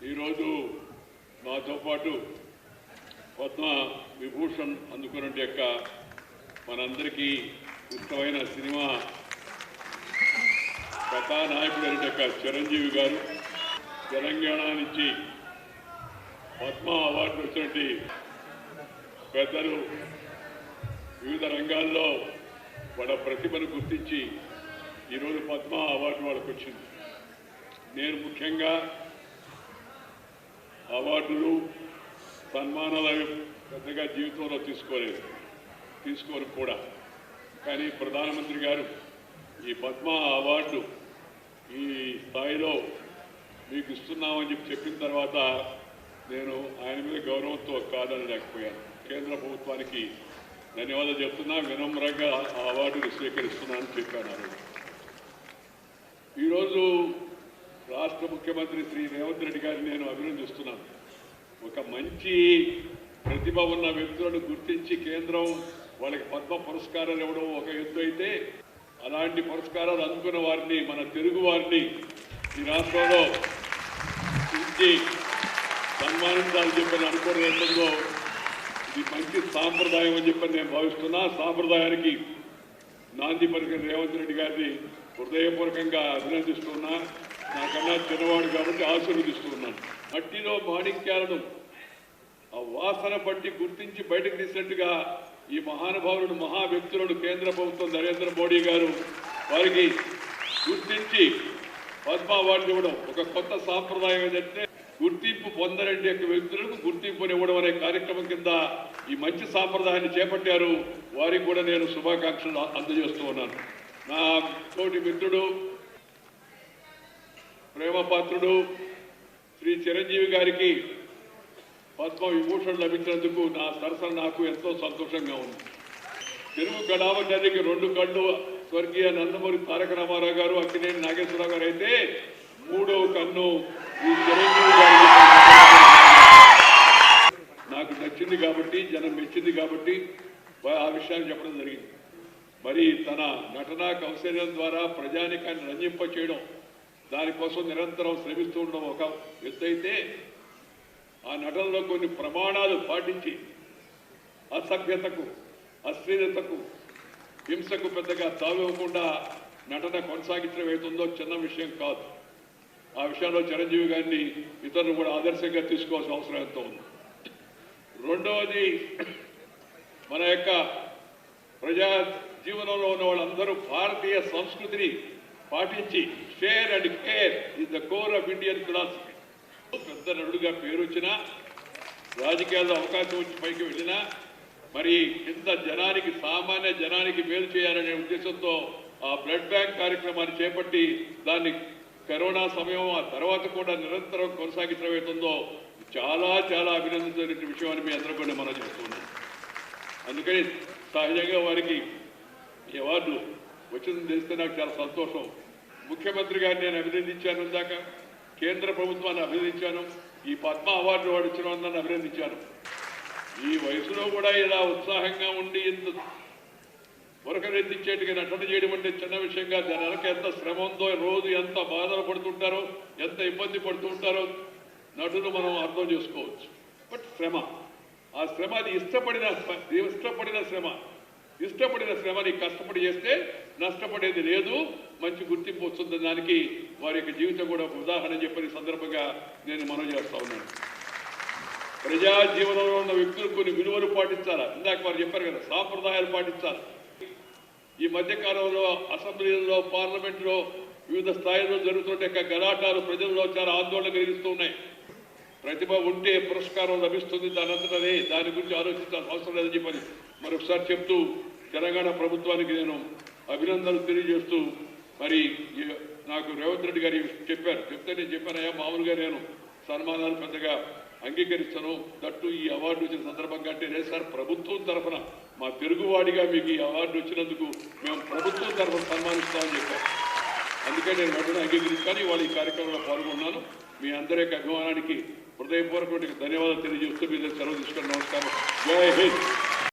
ఈరోజు నాతో పాటు పద్మ విభూషణ్ అందుకున్న యొక్క మనందరికీ ఇష్టమైన సినిమా కథానాయకుడు యొక్క చిరంజీవి గారు తెలంగాణ నుంచి పద్మ అవార్డు వచ్చినటువంటి పెద్దలు వివిధ రంగాల్లో వాళ్ళ ప్రతిభను గుర్తించి ఈరోజు పద్మ అవార్డు వాళ్ళకు వచ్చింది నేను ముఖ్యంగా అవార్డులు సన్మానాలు పెద్దగా జీవితంలో తీసుకోలేదు. తీసుకోరు కూడా. కానీ ప్రధానమంత్రి గారు ఈ పద్మ అవార్డు ఈ స్థాయిలో మీకు ఇస్తున్నామని చెప్పి చెప్పిన తర్వాత నేను ఆయన మీద గౌరవంతో కాదని లేకపోయాను కేంద్ర ప్రభుత్వానికి ధన్యవాదాలు చెప్తున్నా వినమ్రంగా ఆ అవార్డుని స్వీకరిస్తున్నానని చెప్పాను ఈరోజు రాష్ట్ర ముఖ్యమంత్రి శ్రీ రేవంత్ రెడ్డి గారిని నేను అభినందిస్తున్నాను. ఒక మంచి ప్రతిభ ఉన్న వ్యక్తులను గుర్తించి కేంద్రం వాళ్ళకి పద్మ పురస్కారాలు ఇవ్వడం ఒక ఎత్తు అయితే అలాంటి పురస్కారాలు అందుకున్న వారిని మన తెలుగు వారిని ఈ రాష్ట్రంలో ఇచ్చి సన్మానించాలని చెప్పని అనుకోవడం ఇది మంచి సాంప్రదాయం అని చెప్పని నేను భావిస్తున్నా. సాంప్రదాయానికి నాంది పరికర రేవంత్ రెడ్డి గారిని హృదయపూర్వకంగా అభినందిస్తున్నా. నాకన్నా చిన్నవాడు కాబట్టి ఆశీర్వదిస్తున్నాను. మట్టిలో మాణిక్యాలను ఆ వాసన బట్టి గుర్తించి బయటకు తీసినట్టుగా ఈ మహానుభావులను మహా వ్యక్తులను కేంద్ర ప్రభుత్వం నరేంద్ర మోడీ గారు వారికి గుర్తించి పద్మ అవార్డు ఇవ్వడం ఒక కొత్త సాంప్రదాయం ఏంటంటే గుర్తింపు పొందరండి యొక్క వ్యక్తులకు గుర్తింపుని ఇవ్వడం అనే కార్యక్రమం కింద ఈ మంచి సాంప్రదాయాన్ని చేపట్టారు. వారికి కూడా నేను శుభాకాంక్షలు అందజేస్తూ ఉన్నాను. నా తోటి మిత్రుడు ప్రేమపాత్రుడు శ్రీ చిరంజీవి గారికి పద్మ విభూషణ్ లభించినందుకు నా సరసన నాకు ఎంతో సంతోషంగా ఉంది. తెలుగు గడావ నదికి రెండు కళ్ళు స్వర్గీయ నందమూరి తారక రామారావు గారు అక్కినేని నాగేశ్వరరావు గారు అయితే మూడవ కన్ను ఈ చిరంజీవి గారికి నాకు నచ్చింది కాబట్టి జనం మెచ్చింది కాబట్టి ఆ విషయాన్ని చెప్పడం జరిగింది. మరి తన నటనా కౌశల్యం ద్వారా ప్రజానికాన్ని రంజింప చేయడం దానికోసం నిరంతరం శ్రమిస్తూ ఉండడం ఒక ఎత్తైతే ఆ నటనలో కొన్ని ప్రమాణాలు పాటించి అసభ్యతకు అశ్లీలతకు హింసకు పెద్దగా తావివ్వకుండా నటన కొనసాగించడం ఏతుందో చిన్న విషయం కాదు. ఆ విషయంలో చిరంజీవి గారిని ఇతరులు కూడా ఆదర్శంగా తీసుకోవాల్సిన అవసరం ఎంతో ఉంది. రెండవది మన యొక్క ప్రజా జీవనంలో ఉన్న వాళ్ళందరూ భారతీయ సంస్కృతిని పాటించి share and care is the core of Indian philosophy పెద్ద నటుడుగా పేరు వచ్చినా రాజకీయాల్లో అవకాశం వచ్చి పైకి వెళ్ళినా మరి ఇంత జనానికి సామాన్య జనానికి మేలు చేయాలనే ఉద్దేశంతో ఆ బ్లడ్ బ్యాంక్ కార్యక్రమాన్ని చేపట్టి దాన్ని కరోనా సమయం ఆ తర్వాత కూడా నిరంతరం కొనసాగించడం చాలా చాలా అభినందించిన విషయం అని మీ అందరూ కూడా మనం చేస్తున్నాం అందుకని సహజంగా వారికి ఈ అవార్డు వచ్చిందని తెలిస్తే నాకు చాలా సంతోషం. ముఖ్యమంత్రి గారిని నేను అభినందించాను ఇందాక. కేంద్ర ప్రభుత్వాన్ని అభినందించాను. ఈ పద్మ అవార్డు వాడు ఇచ్చిన వాళ్ళని అభినందించాను. ఈ వయసులో కూడా ఇలా ఉత్సాహంగా ఉండి ఇంత ఉరకరెత్తించేట్టుగా నటన చేయడం అంటే చిన్న విషయంగా దాని వెనక ఎంత శ్రమ ఉందో రోజు ఎంత బాధలు పడుతుంటారో ఎంత ఇబ్బంది పడుతుంటారో నటులు మనం అర్థం చేసుకోవచ్చు. బట్ శ్రమ. ఆ శ్రమ అది ఇష్టపడిన ఇష్టపడిన శ్రమ. ఇష్టపడిన శ్రమని కష్టపడి చేస్తే నష్టపడేది లేదు మంచి గుర్తింపు వస్తుంది దానికి వారి యొక్క జీవితం కూడా ఒక ఉదాహరణ చెప్పని సందర్భంగా నేను మనం చేస్తా ఉన్నాను. ప్రజా జీవనంలో ఉన్న వ్యక్తులు కొన్ని విలువలు పాటించాలా? ఇందాక వారు చెప్పారు కదా సాంప్రదాయాలు పాటించాలి. ఈ మధ్యకాలంలో అసెంబ్లీలో పార్లమెంట్లో వివిధ స్థాయిలో జరుగుతున్న యొక్క గలాటాలు ప్రజల్లో చాలా ఆందోళన కలిగిస్తూ ఉన్నాయి ప్రతిభ ఉంటే పురస్కారం లభిస్తుంది దాని దాని గురించి ఆలోచించాల్సిన అవసరం లేదని చెప్పని మరొకసారి చెప్తూ తెలంగాణ ప్రభుత్వానికి నేను అభినందనలు తెలియజేస్తూ మరి నాకు రేవంత్ రెడ్డి గారు చెప్పారు. చెప్తే నేను చెప్పానయ్యా మామూలుగా నేను సన్మానాలు పెద్దగా అంగీకరిస్తాను. దట్టు ఈ అవార్డు వచ్చిన సందర్భంగా అంటే లేదు సార్ ప్రభుత్వం తరఫున మా తెలుగువాడిగా మీకు ఈ అవార్డు వచ్చినందుకు మేము ప్రభుత్వం తరఫున సన్మానిస్తామని చెప్పారు. అందుకే నేను వెంటనే అంగీకరించాను ఇవాళ ఈ కార్యక్రమంలో పాల్గొన్నాను. మీ అందరి యొక్క అభిమానానికి హృదయపూర్వక ధన్యవాదాలు తెలియజేస్తూ మీ సెలవు తీసుకుని నమస్కారం. జై హింద్.